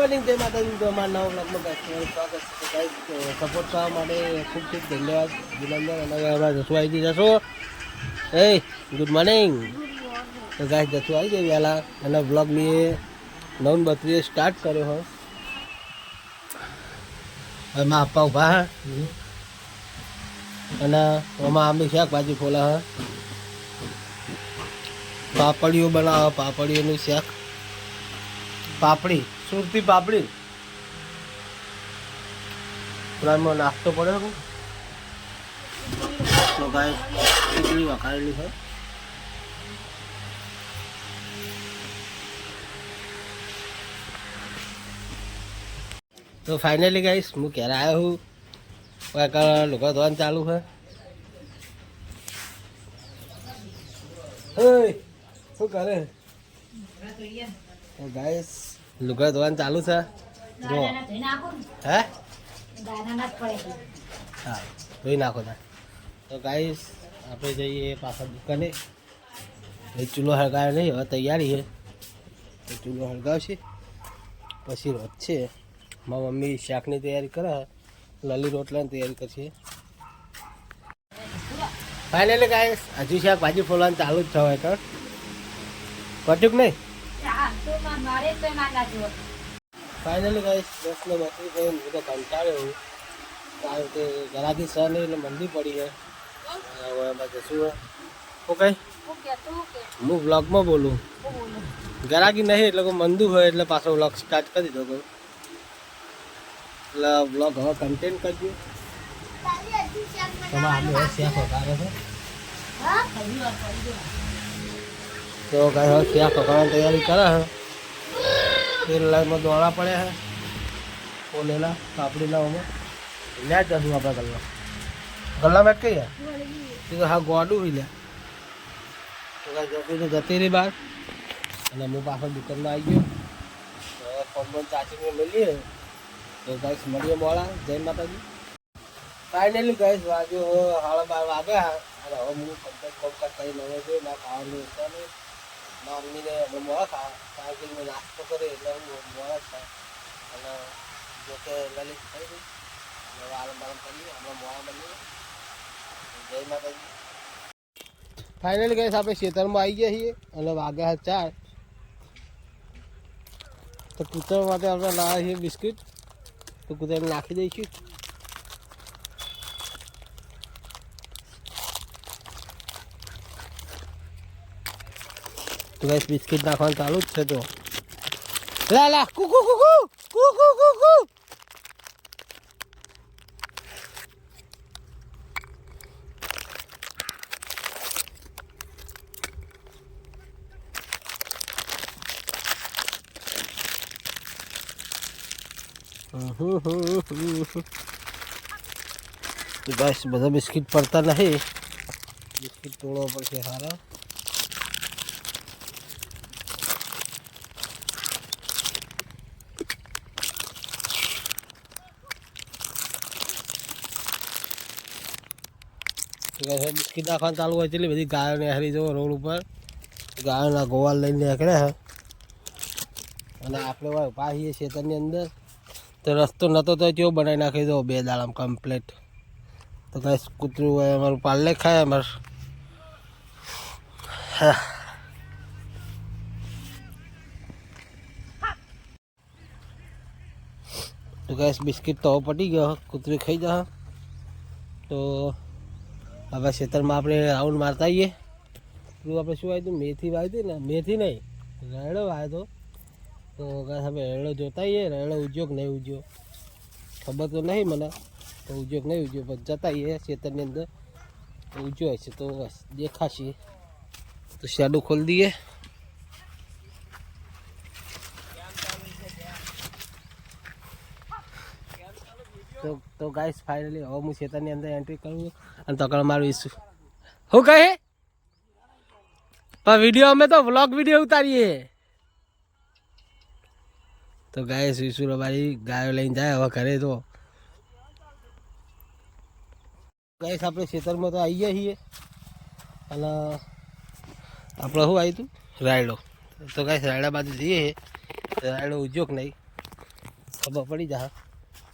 Morning જય માતાજી. તો અમારા નવા બ્લોગમાં સ્વાગત છે. સપોર્ટ કરવા માટે ખૂબ ખૂબ ધન્યવાદ. વિનંદન અને હમણાં જસુ આવી જશો એ ગુડ મોર્નિંગ તો ગાઈસ જસુ આવી ગઈ વહેલા. અને બ્લોગ મેં નવ બત્રીએ સ્ટાર્ટ કર્યો હો. એમાં આપવા ઊભા અને એમાં આંબી શાકભાજી ખોલા હા. પાપડીઓ બનાવો, પાપડીઓનું શાક. પાપડી. સુરતી પાપડી પ્રાણમાં નાસ્તો પડે છે તો ગાય ખીચડી વખારેલી છે તો ફાઇનલી ગાઈસ હું ક્યારે આવ્યો હું કાંઈક લોકો ધોવાનું ચાલુ છે ઓય શું કરે તો ગાઈસ લુગડા ધોવાનું ચાલુ છે? જો. હે? હા ધોઈ નાખો તા તો ગાઈસ આપણે જઈએ પાછળ દુકાને. એ ચૂલો હળગાવે નહીં હવે તૈયારી છે તો ચૂલો હળગાવશે. પછી રોજ છે. મારા મમ્મી શાકની તૈયારી કરે લલી રોટલાની તૈયારી કરશે. ફાઇનલી ગાઈસ હજુ શાક ભાજી ફોલવાનું ચાલુ જ થવાય તો. કટ્યું કે નહીં? ફાઇનલી ગાઈસ દસ ને બત્રીસ થઈને હું તો કંટાળ્યો હું કારણ કે ઘરાથી સર નહીં એટલે મંદી પડી ગઈ હવે એમાં જશું ઓકે હું બ્લોગમાં બોલું. ઘરાકી નહીં એટલે કોઈ મંદુ હોય એટલે પાછો બ્લોગ સ્ટાર્ટ કરી દીધો કોઈ. એટલે બ્લોગ હવે કન્ટેન્ટ કરજો. તમારે આમે હવે શેફ વઘારે છે? તો ગાય હવે શેફ વઘારવાની તૈયારી કરે છે. તેલ લાઈનમાં દોડા પડ્યા છે. ઓલેલા પાપડીના ઓમાં. લ્યા જશું આપણે ગલ્લા ગલ્લા બેઠ કઈ યાર? હા ગોડું બી લ્યા. તો કાંઈ જતી જતી રહી બહાર. અને હું પાછળ દુકાનમાં આવી ગયો. ફોન ચાચીને મળીએ. તો ગાઈસ મળીએ મોડા. જય માતાજી. ફાઇનલી ગાઈસ, વાગ્યો સાડા બાર વાગ્યા અને હવે હું કમ્પ્લેટ કોમકાજ કરી નવો છું. ના ખાવાનું ના મમ્મીને અમે મોડા ખા કારણ કે મેં નાસ્તો કર્યો એટલે હું મોડા ખાય અને જો કે લલિત થઈ ગઈ હવે આરામ બારામ કરીએ હમણાં મોડા બનીએ જય માતાજી ફાઇનલી ગાઈસ આપણે ખેતરમાં આવી ગયા છીએ અને વાગ્યા ચાર. તો કૂતરા માટે આપણે લાવ્યા છીએ બિસ્કિટ. તો કૂતરાને નાખી દઈશું. तो गैस बिस्किट ना खान चालू थे तो ला ला कुकु कुकु कुकु कुकु तो गैस बस बिस्किट पड़ता नहीं बिस्किट तोड़ो पर के हारा બિસ્કિટ નાખવાનું ચાલુ હોય એટલે બધી ગાયો હરી જવો રોડ ઉપર. ગાયોના ગોવાલ લઈને નીકળ્યા હા અને આપણે હવે ઊભા છીએ ખેતરની અંદર. તો રસ્તો નહોતો તો કેવો બનાવી નાખી દો બે દાડામાં કમ્પ્લેટ તો ગાઈસ કૂતરું હોય અમારું પાલે ખાય અમાર. તો ગાઈસ, બિસ્કિટ તો પટી ગયો, કૂતરું ખાઈ જા તો હવે ખેતરમાં આપણે રાઉન્ડ મારતા આવીએ. પેલું આપણે શું આવ્યું હતું મેથી વાવી હતી ને? મેથી નહીં, રેડો હતો તો હવે રેડો જોતા આવીએ. રેડો ઉદ્યોગ નહીં ઉદ્યોગ. ખબર તો નહીં મને, તો ઉદ્યોગ નહીં ઉદ્યોગ. પણ જતા આવીએ ખેતરની અંદર. ઉજ્યો હશે તો દેખાશે. તો શેડો ખોલી દઈએ. તો તો ગાઈસ ફાઇનલી હવે હું ખેતરની અંદર એન્ટ્રી કરું અને તકડ મારવીશું શું કહે? પણ વીડિયો અમે તો વ્લોગ વીડિયો ઉતારીએ. તો ગાય ઈસુ રબારી ગાયો લઈને જાય હવે ઘરે તો. ગાય આપણે ખેતરમાં તો આવી ગયા છીએ. અને આપણે શું આવ્યું હતું રાયડો. તો ગાય રાયડા બાજુ જઈએ રાયડો ઉદ્યોગ નહીં? ખબર પડી જા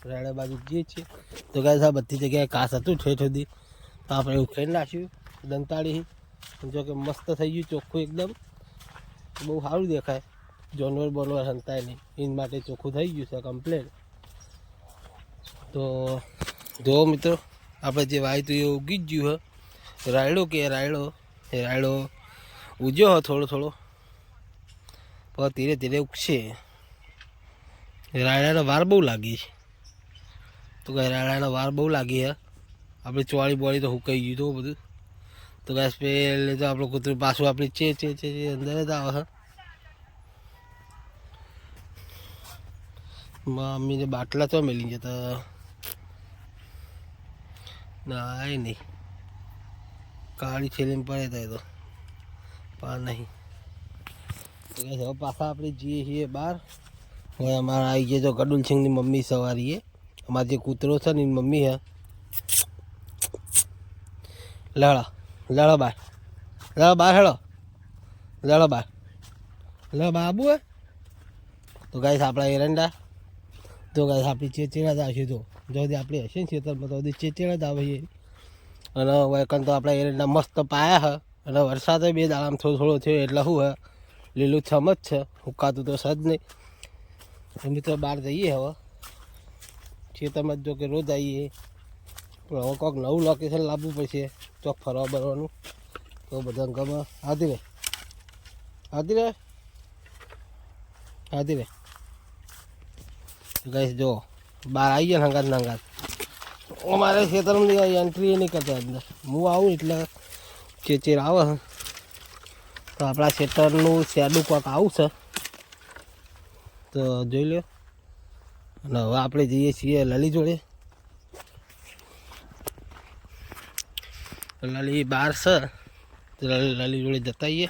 રાયડા બાજુ જઈએ છીએ. તો ગાય આ બધી જગ્યાએ કાસ હતું ઠેઠ સુધી તો આપણે એવું ખાઈ નાખ્યું, દંતાળી. જો કે મસ્ત થઈ ગયું ચોખ્ખું એકદમ. બહુ સારું દેખાય. જાનવર બોનવર હંતાય નહીં. એના માટે ચોખ્ખું થઈ ગયું છે કમ્પ્લેટ તો જુઓ મિત્રો, આપણે જે વાય તો એ ઉગી જ ગયું હે રાયડો કે રાયડો? એ રાયડો ઉજ્યો હો થોડો થોડો. પણ ધીરે ધીરે ઉગશે. રાયડાનો વાર બહુ લાગી છે. તો કે રાયડાનો વાર બહુ લાગી હે આપણે ચોળી બોળી તો હુકાઈ ગયું હતું બધું. તો ગેસ પેલે તો આપણું કૂતરું પાછું આપણે ચે ચે ચે ચે અંદર જ આવે મમ્મીને બાટલા તો મેલી જતા ના એ નહીં. કાળી છેલીમાં પડે તો એ તો. પા નહીં. હવે પાછા આપણે જઈએ છીએ બહાર. હવે અમારા આવી ગયા તો ગડુલ સિંહની મમ્મી સવારીએ. અમારા જે કૂતરો છે ને એની મમ્મી હે. લડો લડો બાર. લડો બાર હેડો. લડો બાર. લ બાબુ હે? તો ગાઈસ આપણા એરંડા. તો ગાઈસ આપણી ચેચેડા જ આવશે તો જોથી આપણી હશે ને ખેતરમાં, તો ચેચેડા જ આવે છે. અને વૈકન તો આપણા એરંડા મસ્ત પાયા હે. અને વરસાદ બે દાડામાં થોડો થોડો થયો એટલે શું હે? લીલું છમ જ છે. હુકાતું તો સજ નહીં. તો બહાર જઈએ હવે. ખેતરમાં જો કે રોજ આવીએ. પણ હવે કોઈક નવું લોકેશન લાવવું પડશે, ચોક ફરવા બરવાનું. તો બધા ગમે હાથી રે હાથી રે હાથી રે ગઈશ જો બહાર આવી ગયા હંગાત નંગાત અમારે ખેતરમાં એન્ટ્રી નહીં કરતા અંદર. હું આવું એટલે ચેચેર આવે. તો આપણા ખેતરનું શેડું કોક આવું છે. તો જોઈ લો અને હવે આપણે જઈએ છીએ લલી જોડે. લલી બહાર છે. લાલી જોડે જતા આવીએ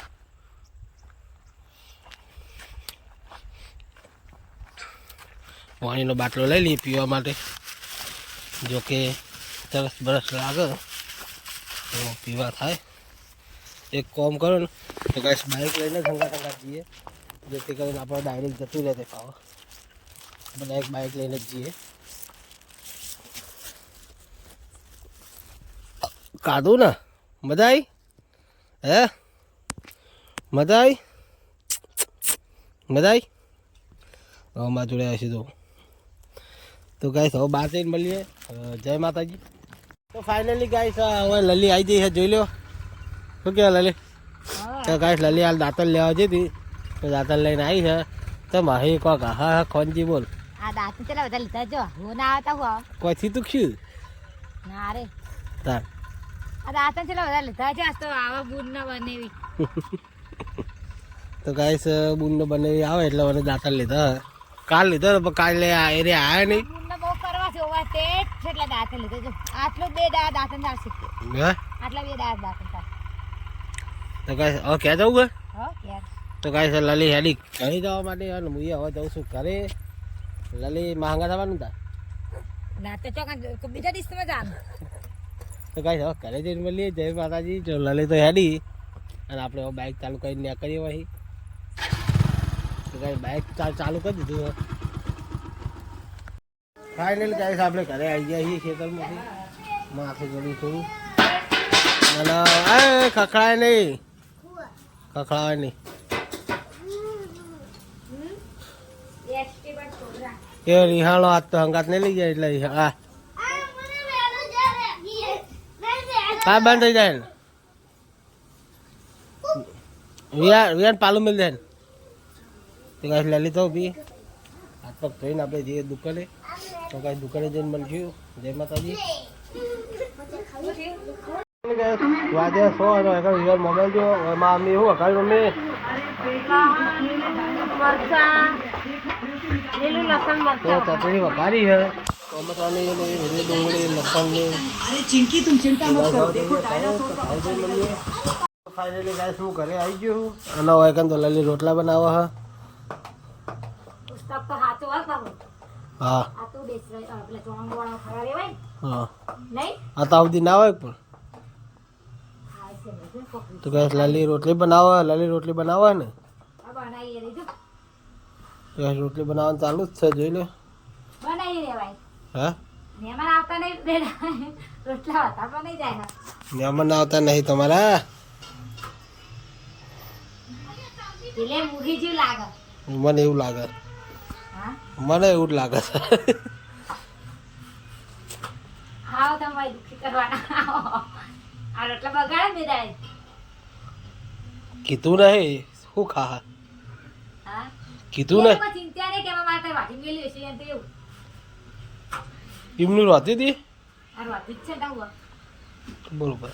પાણીનો બાટલો લઈ લઈએ પીવા માટે. જો કે સરસ બરસ લાગે, તો પીવા થાય. એક કોમ કરો ને, તો કાંઈ બાઇક લઈને ઠંગા ઠંગા જઈએ. જેથી કરીને આપણે ડાયરેક્ટ જતું રહે તે ખાવા. આપણે એક બાઇક લઈને જ જઈએ. કાધું ને. મજા આવી હે? મજા આવી મજા આવી હવે મારા જોડે આવશે તો. તો ગાઈસ હવે બહાર જઈને મળીએ. જય માતાજી. તો ફાઇનલી ગાઈસ હવે લલી આવી જઈ છે જોઈ લો શું કહેવાય લલી? તો ગાઈસ લલી હાલ દાંતણ લેવા હતી તો. દાંતણ લઈને આવી છે. તો માહી કોક હા હા કોનજી બોલ. આ દાંત ચલા બધા લીધા જો હું ના આવતા હું કોઈ તું શું ના રે. તાર. આ દાંત ચલા બધા લીધા છે આજ તો આવા બૂન ના બનેવી. તો ગાઈસ બુનનો બનેવી આવે એટલે મને દાંતણ લીધા. કાલ લીધો ને પણ કાલે એરે આયા નહીં. બૂન બહુ કરવા છે ઓવા તે લીધા જો આટલો બે દાંત હે? આટલા બે દાંત તો ગાઈસ હવે ક્યાં જવું હે હો યાર તો ગાઈસ લલી હેલી ઘરે જવા માટે અને હું હવે જઉં છું ઘરે. લલી માંગા થવાનું તા? ના તો ચોક બીજા દિવસમાં જાન તો કાંઈ હવે ઘરે જઈને મળીએ. જય માતાજી. જો લલી તો હેડી. અને આપણે હવે બાઇક ચાલુ કરીને કરીએ વહી. તો ગાઈસ બાઇક ચાલુ કરી દીધું ફાઇનલ ગાઈસ આપણે ઘરે આવી ગયા છીએ ખેતરમાંથી. માથે ગળું થોડું. અને એ ખખડાય નહીં. ખખડાય નહીં. એ રિહાણો આજ તો હંગાત નહીં લઈ જાય એટલે રિહા- કા બંધ થઈ જાય ને. વિયાન વિયાન પાલું મિલ જાય તે કાંઈ લઈ લીધો બી હાથ પગ ધોઈને આપણે જઈએ દુકાને તો કાંઈ દુકાને જઈને થયું જય માતાજી. વાજે સો અને એક વિયાન મોબાઈલ જો એમાં મમ્મી શું અકાળી મમ્મી? ફાઇનલી ગાઈસ હું ઘરે આવી ગયો છું અને વાયકન તો લલી રોટલા બનાવવા હા પુસ્તક તો હોય હા આ તો બેસ પેલા ચોંગ વાળો ખાવા રેવાય હા નહીં આ તો સુધી ના હોય પણ તો ગાઈસ લલી રોટલી બનાવવા લલી રોટલી બનાવવા ને આ બનાવી રોટલી બનાવવાનું ચાલુ જ છે જોઈ લો હા? મહેમાન આવતા નહીં બેડા રોટલા પણ નહીં જાય. મહેમાન આવતા નહીં તમારા? એટલે મૂકી જેવું લાગે. મને એવું લાગે. મને એવું જ લાગે. છે આવો તમારે દુઃખી કરવાના. આ રોટલા બગાડે ને કીધું નહીં. શું ખા? કીધું એ ને ચિંતા નહીં કે મારે વાટી મેળવી છે એવું. એમનું રહેતી હતી બરોબર